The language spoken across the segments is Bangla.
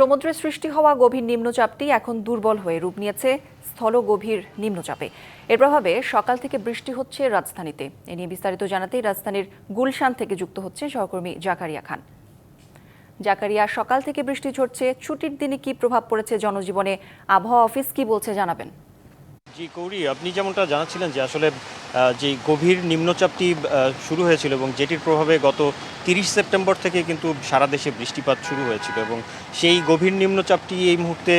সমুদ্রে সৃষ্টি হওয়া গভীর নিম্নচাপটি এখন দুর্বল হয়ে রূপ নিয়েছে স্থল গভীর নিম্নচাপে। এর প্রভাবে সকাল থেকে বৃষ্টি হচ্ছে রাজধানীতে। এ নিয়ে বিস্তারিত জানাতে রাজধানীর গুলশান থেকে যুক্ত হচ্ছে সহকর্মী জাকারিয়া খান। জাকারিয়া, সকাল থেকে বৃষ্টি ঝরছে। ছুটির দিনে কি প্রভাব পড়েছে জনজীবনে? আবহাওয়া অফিস কি বলছে জানাবেন। জি কৌরি আপনি যেমনটা জানাচ্ছিলেন যে আসলে যে গভীর নিম্নচাপটি শুরু হয়েছিল এবং যেটির প্রভাবে গত তিরিশ সেপ্টেম্বর থেকে কিন্তু সারা দেশে বৃষ্টিপাত শুরু হয়েছিল এবং সেই গভীর নিম্নচাপটি এই মুহূর্তে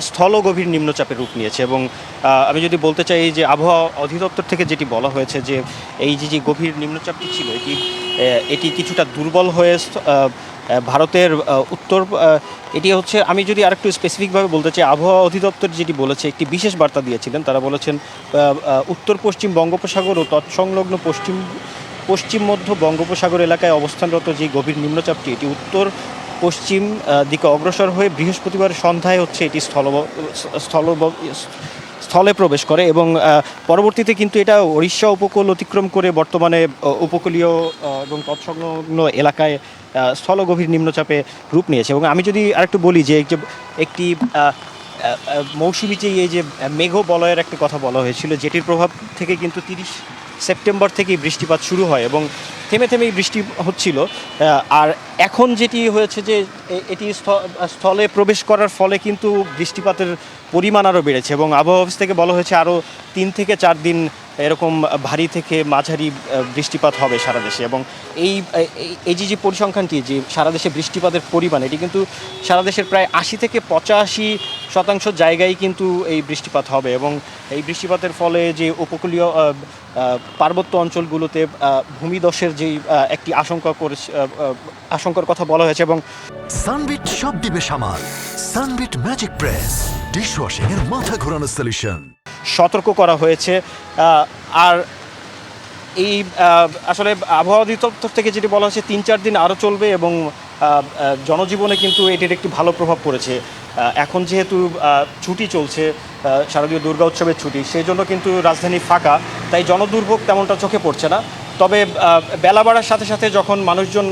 স্থল গভীর নিম্নচাপের রূপ নিয়েছে এবং আমি যদি বলতে চাই যে আবহাওয়া অধিদপ্তর থেকে যেটি বলা হয়েছে যে এই যে যে গভীর নিম্নচাপটি ছিল, এটি এটি কিছুটা দুর্বল হয়ে ভারতের উত্তর এটি হচ্ছে, আমি যদি আরেকটু স্পেসিফিকভাবে বলতে চাই, আবহাওয়া অধিদপ্তর যেটি বলেছে, একটি বিশেষ বার্তা দিয়েছিলেন। তারা বলেছেন উত্তর, পশ্চিম বঙ্গোপসাগর ও তৎসংলগ্ন পশ্চিম পশ্চিম, মধ্য বঙ্গোপসাগর এলাকায় অবস্থানরত যে গভীর নিম্নচাপটি, এটি উত্তর, পশ্চিম দিকে অগ্রসর হয়ে বৃহস্পতিবার সন্ধ্যায় হচ্ছে এটি স্থল স্থল স্থলে প্রবেশ করে এবং পরবর্তীতে কিন্তু এটা ওড়িশা উপকূল অতিক্রম করে বর্তমানে উপকূলীয় এবং তৎসংলগ্ন এলাকায় আহ, স্থল গভীর নিম্নচাপে রূপ নিয়েছে। এবং আমি যদি আরেকটু বলি যে একটি মৌসুমি যে এই যে মেঘ বলয়ের একটা কথা বলা হয়েছিল যেটির প্রভাব থেকে কিন্তু তিরিশ সেপ্টেম্বর থেকেই বৃষ্টিপাত শুরু হয় এবং থেমে থেমেই বৃষ্টি হচ্ছিল। আর এখন যেটি হয়েছে যে এটি স্থ- স্থলে প্রবেশ করার ফলে কিন্তু বৃষ্টিপাতের পরিমাণ আরও বেড়েছে এবং আবহাওয়া অফিস থেকে বলা হয়েছে আরও তিন থেকে চার দিন এরকম ভারী থেকে মাঝারি বৃষ্টিপাত হবে সারা দেশে এবং এই এই- এই যে যে পরিসংখ্যানটি যে সারা দেশে বৃষ্টিপাতের পরিমাণ, এটি কিন্তু সারা দেশের প্রায় আশি থেকে পঁচাশি শতাংশ জায়গায় কিন্তু এই বৃষ্টিপাত হবে এবং এই বৃষ্টিপাতের ফলে যে উপকূলীয় পার্বত্য অঞ্চলগুলোতে ভূমিধসের যেই একটি আশঙ্কা করে আশঙ্কার কথা বলা হয়েছে এবং সানবিট সব দিবে সামাল। সানবিট ম্যাজিক প্রেস ডিশওয়াশিং এর মাথা ঘোরানো সলিউশন সতর্ক করা হয়েছে আর এই আসলে আবহাওয়া অধিদপ্তর থেকে যেটি বলা হয়েছে তিন চার দিন আরও চলবে এবং জনজীবনে কিন্তু এটির একটি ভালো প্রভাব পড়েছে। এখন যেহেতু ছুটি চলছে শারদীয় দুর্গা উৎসবের ছুটি সেই জন্য কিন্তু রাজধানী ফাঁকা, তাই জনদুর্ভোগ তেমনটা চোখে পড়ছে না। তবে বেলা বাড়ার সাথে সাথে যখন মানুষজন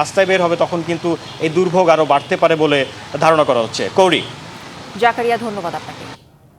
রাস্তায় বের হবে, তখন কিন্তু এই দুর্ভোগ আরও বাড়তে পারে বলে ধারণা করা হচ্ছে। কৌরি জাকারিয়া, ধন্যবাদ আপনাকে।